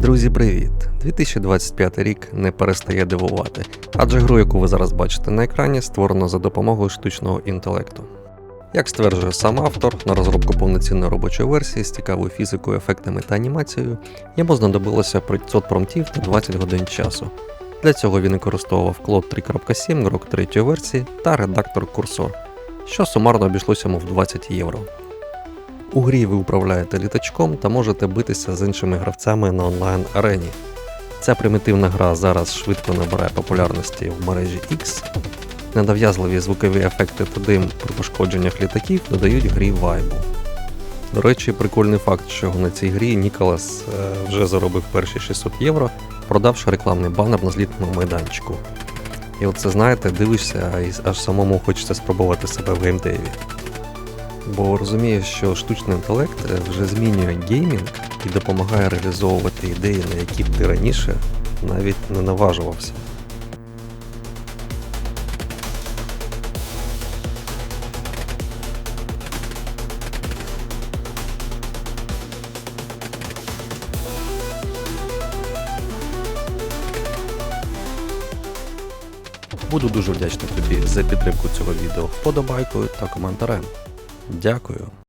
Друзі, привіт! 2025 рік не перестає дивувати, адже гру, яку ви зараз бачите на екрані, створено за допомогою штучного інтелекту. Як стверджує сам автор, на розробку повноцінної робочої версії з цікавою фізикою, ефектами та анімацією йому знадобилося 500 промптів та 20 годин часу. Для цього він використовував Claude 3.7 Grok 3 версії та редактор Cursor, що сумарно обійшлося йому в 20 євро. У грі ви управляєте літачком та можете битися з іншими гравцями на онлайн арені. Ця примітивна гра зараз швидко набирає популярності в мережі X. Недов'язливі звукові ефекти та дим при пошкодженнях літаків додають грі вайбу. До речі, прикольний факт, що на цій грі Ніколас е, вже заробив перші 600 євро, продавши рекламний банер на злітному майданчику. І от це знаєте, дивишся, і аж самому хочеться спробувати себе в геймдеві. Бо розумієш, що штучний інтелект е, вже змінює геймінг і допомагає реалізовувати ідеї, на які б ти раніше навіть не наважувався. Буду дуже вдячний тобі за підтримку цього відео вподобайкою та коментарем. Дякую.